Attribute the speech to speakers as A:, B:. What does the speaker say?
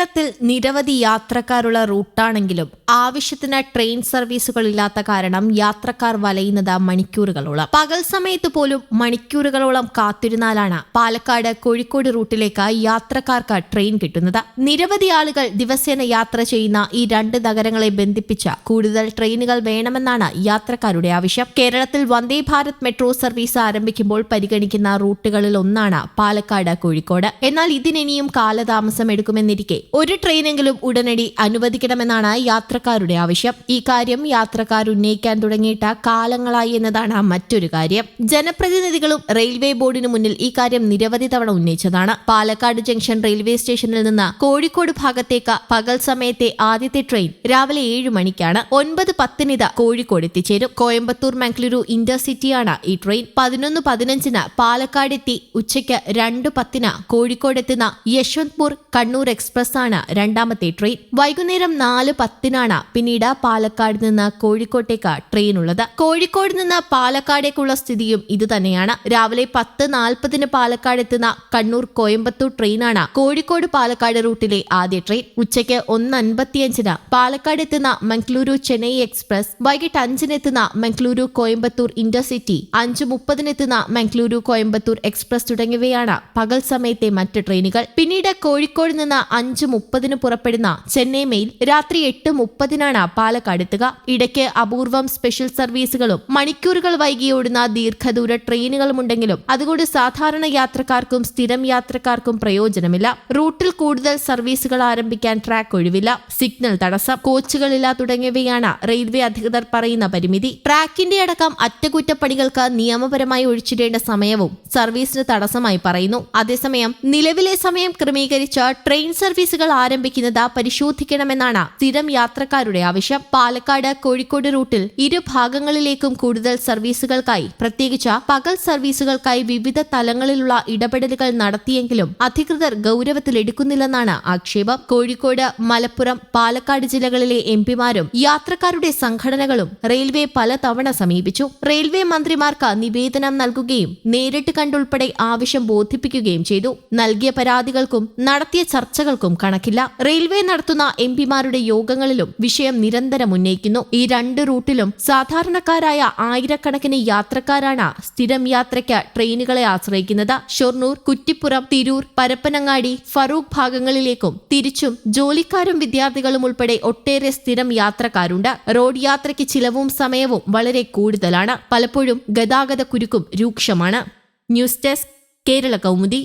A: കേരളത്തിൽ നിരവധി യാത്രക്കാരുള്ള റൂട്ടാണെങ്കിലും ആവശ്യത്തിന് ട്രെയിൻ സർവീസുകൾ ഇല്ലാത്ത കാരണം യാത്രക്കാർ വലയുന്നത് മണിക്കൂറുകളോളം. പകൽ സമയത്ത് പോലും മണിക്കൂറുകളോളം കാത്തിരുന്നാലാണ് പാലക്കാട് കോഴിക്കോട് റൂട്ടിലേക്ക് യാത്രക്കാർക്ക് ട്രെയിൻ കിട്ടുന്നത്. നിരവധി ആളുകൾ ദിവസേന യാത്ര ചെയ്യുന്ന ഈ രണ്ട് നഗരങ്ങളെ ബന്ധിപ്പിച്ച കൂടുതൽ ട്രെയിനുകൾ വേണമെന്നാണ് യാത്രക്കാരുടെ ആവശ്യം. കേരളത്തിൽ വന്ദേ ഭാരത് മെട്രോ സർവീസ് ആരംഭിക്കുമ്പോൾ പരിഗണിക്കുന്ന റൂട്ടുകളിൽ ഒന്നാണ് പാലക്കാട് കോഴിക്കോട്. എന്നാൽ ഇതിനിനിയും കാലതാമസം എടുക്കുമെന്നിരിക്കെ ഒരു ട്രെയിനെങ്കിലും ഉടനടി അനുവദിക്കണമെന്നാണ് യാത്രക്കാരുടെ ആവശ്യം. ഈ കാര്യം യാത്രക്കാർ ഉന്നയിക്കാൻ തുടങ്ങിയിട്ട കാലങ്ങളായി എന്നതാണ് മറ്റൊരു കാര്യം. ജനപ്രതിനിധികളും റെയിൽവേ ബോർഡിന് മുന്നിൽ ഈ കാര്യം നിരവധി തവണ ഉന്നയിച്ചതാണ്. പാലക്കാട് ജംഗ്ഷൻ റെയിൽവേ സ്റ്റേഷനിൽ നിന്ന് കോഴിക്കോട് ഭാഗത്തേക്ക് പകൽ സമയത്തെ ആദ്യത്തെ ട്രെയിൻ രാവിലെ ഏഴ് മണിക്കാണ് ഒൻപത് പത്തിനിത കോഴിക്കോട് എത്തിച്ചേരും. കോയമ്പത്തൂർ മംഗളൂരു ഇന്റർസിറ്റിയാണ് ഈ ട്രെയിൻ. പതിനൊന്ന് പതിനഞ്ചിന് പാലക്കാട് എത്തി ഉച്ചയ്ക്ക് രണ്ട് പത്തിന് കോഴിക്കോട് എത്തുന്ന യശ്വന്ത്പൂർ കണ്ണൂർ എക്സ്പ്രസ് ആണ് രണ്ടാമത്തെ ട്രെയിൻ വൈകുന്നേരം നാല് പത്തിനാണ്. പിന്നീട് പാലക്കാട് നിന്ന് കോഴിക്കോട്ടേക്ക് ട്രെയിൻ ഉള്ളത് കോഴിക്കോട് നിന്ന് പാലക്കാടേക്കുള്ള സ്ഥിതിയും ഇതുതന്നെയാണ് രാവിലെ പത്ത് നാൽപ്പതിന് പാലക്കാട് എത്തുന്ന കണ്ണൂർ കോയമ്പത്തൂർ ട്രെയിനാണ് കോഴിക്കോട് പാലക്കാട് റൂട്ടിലെ ആദ്യ ട്രെയിൻ. ഉച്ചയ്ക്ക് ഒന്ന് അൻപത്തിയഞ്ചിന് പാലക്കാട് എത്തുന്ന മംഗളൂരു ചെന്നൈ എക്സ്പ്രസ്. വൈകിട്ട് അഞ്ചിന് എത്തുന്ന മംഗളൂരു കോയമ്പത്തൂർ ഇന്റർസിറ്റി. അഞ്ച് മുപ്പതിനെത്തുന്ന മംഗളൂരു കോയമ്പത്തൂർ എക്സ്പ്രസ് തുടങ്ങിയവയാണ് പകൽ സമയത്തെ മറ്റ് ട്രെയിനുകൾ. പിന്നീട് കോഴിക്കോട് നിന്ന് അഞ്ച് മുപ്പതിന് പുറപ്പെടുന്ന ചെന്നൈ മെയിൽ രാത്രി എട്ട് മുപ്പതിനാണ് പാലക്കാട് എത്തുക. ഇടയ്ക്ക് അപൂർവം സ്പെഷ്യൽ സർവീസുകളും മണിക്കൂറുകൾ വൈകി ഓടുന്ന ദീർഘദൂര ട്രെയിനുകളുമുണ്ടെങ്കിലും അതുകൊണ്ട് സാധാരണ യാത്രക്കാർക്കും സ്ഥിരം യാത്രക്കാർക്കും പ്രയോജനമില്ല. റൂട്ടിൽ കൂടുതൽ സർവീസുകൾ ആരംഭിക്കാൻ ട്രാക്ക് ഒഴിവില്ല. സിഗ്നൽ തടസ്സം. കോച്ചുകളില്ല തുടങ്ങിയവയാണ് റെയിൽവേ അധികൃതർ പറയുന്ന പരിമിതി. ട്രാക്കിന്റെ അടക്കം അറ്റകുറ്റപ്പണികൾക്ക് നിയമപരമായി ഒഴിച്ചിടേണ്ട സമയവും സർവീസിന് തടസ്സമായി പറയുന്നു. അതേസമയം നിലവിലെ സമയം ക്രമീകരിച്ച് ട്രെയിൻ സർവീസുകൾ ആരംഭിക്കുന്നത് പരിശോധിക്കണമെന്നാണ് സ്ഥിരം യാത്രക്കാരുടെ ആവശ്യം. പാലക്കാട് കോഴിക്കോട് റൂട്ടിൽ ഇരു ഭാഗങ്ങളിലേക്കും കൂടുതൽ സർവീസുകൾക്കായി പ്രത്യേകിച്ച് പകൽ സർവീസുകൾക്കായി വിവിധ തലങ്ങളിലുള്ള ഇടപെടലുകൾ നടത്തിയെങ്കിലും അധികൃതർ ഗൌരവത്തിലെടുക്കുന്നില്ലെന്നാണ് ആക്ഷേപം. കോഴിക്കോട് മലപ്പുറം പാലക്കാട് ജില്ലകളിലെ എം പിമാരും യാത്രക്കാരുടെ സംഘടനകളും റെയിൽവേ പലതവണ സമീപിച്ചു. റെയിൽവേ മന്ത്രിമാർക്ക് നിവേദനം നൽകുകയും നേരിട്ട് കണ്ടുൾപ്പെടെ ആവശ്യം ബോധിപ്പിക്കുകയും ചെയ്തു. നൽകിയ പരാതികൾക്കും നടത്തിയ ചർച്ചകൾക്കും കണക്കില്ല. റെയിൽവേ നടത്തുന്ന എം പിമാരുടെ യോഗങ്ങളിലും വിഷയം നിരന്തരം ഉന്നയിക്കുന്നു. ഈ രണ്ട് റൂട്ടിലും സാധാരണക്കാരായ ആയിരക്കണക്കിന് യാത്രക്കാരാണ് സ്ഥിരം യാത്രയ്ക്ക് ട്രെയിനുകളെ ആശ്രയിക്കുന്നത്. ഷൊർണൂർ കുറ്റിപ്പുറം തിരൂർ പരപ്പനങ്ങാടി ഫറൂഖ് ഭാഗങ്ങളിലേക്കും തിരിച്ചും ജോലിക്കാരും വിദ്യാർത്ഥികളും ഉൾപ്പെടെ ഒട്ടേറെ സ്ഥിരം യാത്രക്കാരുണ്ട്. റോഡ് യാത്രയ്ക്ക് ചിലവും സമയവും വളരെ കൂടുതലാണ്. പലപ്പോഴും ഗതാഗത കുരുക്കും രൂക്ഷമാണ്. News desk Kerala Kaumudi.